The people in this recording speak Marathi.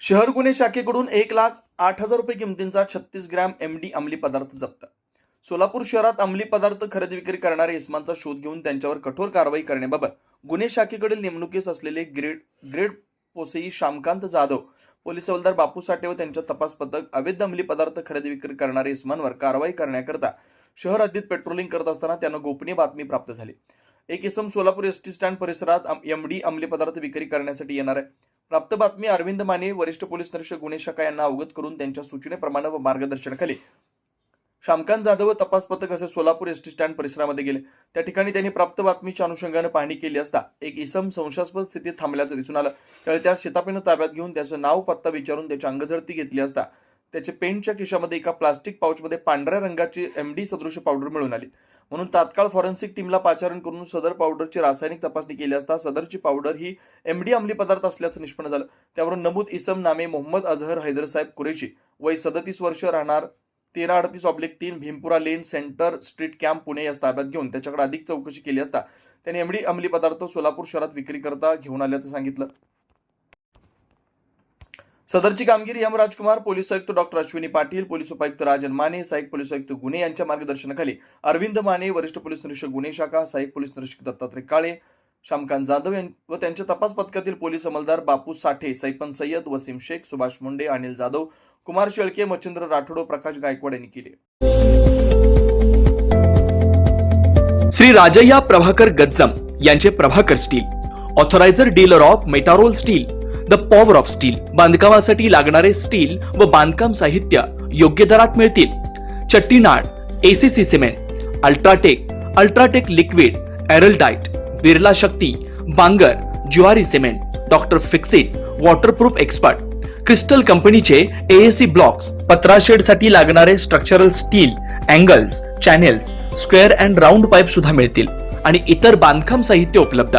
शहर गुन्हे शाखेकडून एक लाख आठ हजार रुपये किमतींचा छत्तीस ग्रॅम एमडी अंमली पदार्थ जप्त. सोलापूर शहरात अंमली पदार्थ खरेदी विक्री करणाऱ्या इस्मांचा शोध घेऊन त्यांच्यावर कठोर कारवाई करण्याबाबत गुन्हे शाखेकडील नेमणुकीस असलेले ग्रेड ग्रेड पोसेई श्यामकांत जाधव पोलीस हवालदार बापू साठे व त्यांच्या तपास पथक अवैध अंमली पदार्थ खरेदी विक्री करणाऱ्या इस्मांवर कारवाई करण्याकरता शहर हद्दीत पेट्रोलिंग करत असताना त्यांना गोपनीय बातमी प्राप्त झाली. एक इसम सोलापूर एस टी स्टँड परिसरात एम डी अंमली पदार्थ विक्री करण्यासाठी येणार आहे. प्राप्त बातमी अरविंद माने वरिष्ठ पोलीस निरीक्षक गुन्हे शाखा यांना अवगत करून त्यांच्या सूचनेप्रमाणे व मार्गदर्शनाखाली श्यामकांत जाधव तपास पथक असे सोलापूर एसटी स्टँड परिसरामध्ये गेले. त्या ठिकाणी त्यांनी प्राप्त बातमीच्या अनुषंगाने पाहणी केली असता एक इसम संशयास्पद स्थितीत थांबल्याचं दिसून आलं. त्यावेळी त्या शेतापेनं ताब्यात घेऊन त्याचं नाव पत्ता विचारून त्याची अंगझडती घेतली असता. त्याचे पेंटच्या खिशामध्ये एका प्लास्टिक पाऊचमध्ये पांढऱ्या रंगाची एमडी सदृश पावडर मिळून आली. म्हणून तात्काळ फॉरेन्सिक टीमला पाचारण करून सदर पावडरची रासायनिक तपासणी केली असता सदरची पावडर ही एमडी अंमली पदार्थ असल्याचं निष्पन्न झालं. त्यावरून नमूद इसम नामे मोहम्मद अझहर हैदरसाहेब कुरेशी वय सदतीस वर्ष राहणार तेरा अडतीस ऑब्लिक तीन Bhimpura lane centre street camp Pune या ताब्यात घेऊन त्याच्याकडे अधिक चौकशी केली असता त्यांनी एमडी अंमली पदार्थ सोलापूर शहरात विक्री करता घेऊन आल्याचं सांगितलं. सदरची कामगिरी यम राजकुमार पोलीस आयुक्त डॉक्टर अश्विनी पाटील पोलीस उपायुक्त राजन माने सहाय्यक पोलीस आयुक्त गुन्हे यांच्या मार्गदर्शनाखाली अरविंद माने वरिष्ठ पोलीस निरीक्षक गुन्हे शाखा सहाय्यक पोलीस निरीक्षक दत्तात्रय काळे श्यामकांत जाधव व त्यांच्या तपास पथकातील पोलीस अंमलदार बापू साठे सैपन सय्यद वसीम शेख सुभाष मुंडे अनिल जाधव कुमार शेळके मच्छिंद्र राठोड प्रकाश गायकवाड यांनी केले. श्री राजय्या प्रभाकर गज्जम यांचे Prabhakar steel authoriser dealer of Metarol steel the power of steel. बांधकामासाठी लागणारे स्टील व बांधकाम साहित्य योग्य दरात मिळतील. Chettinad ACC cement UltraTech UltraTech liquid Araldite Birla Shakti Bangur Zuari cement doctor Fixit waterproof expert. Crystal कंपनीचे एएसी ब्लॉक्स पत्राशेडसाठी लागणारे structural steel angles channels square and round pipe सुद्धा मिळतील आणि इतर बांधकाम साहित्य उपलब्ध.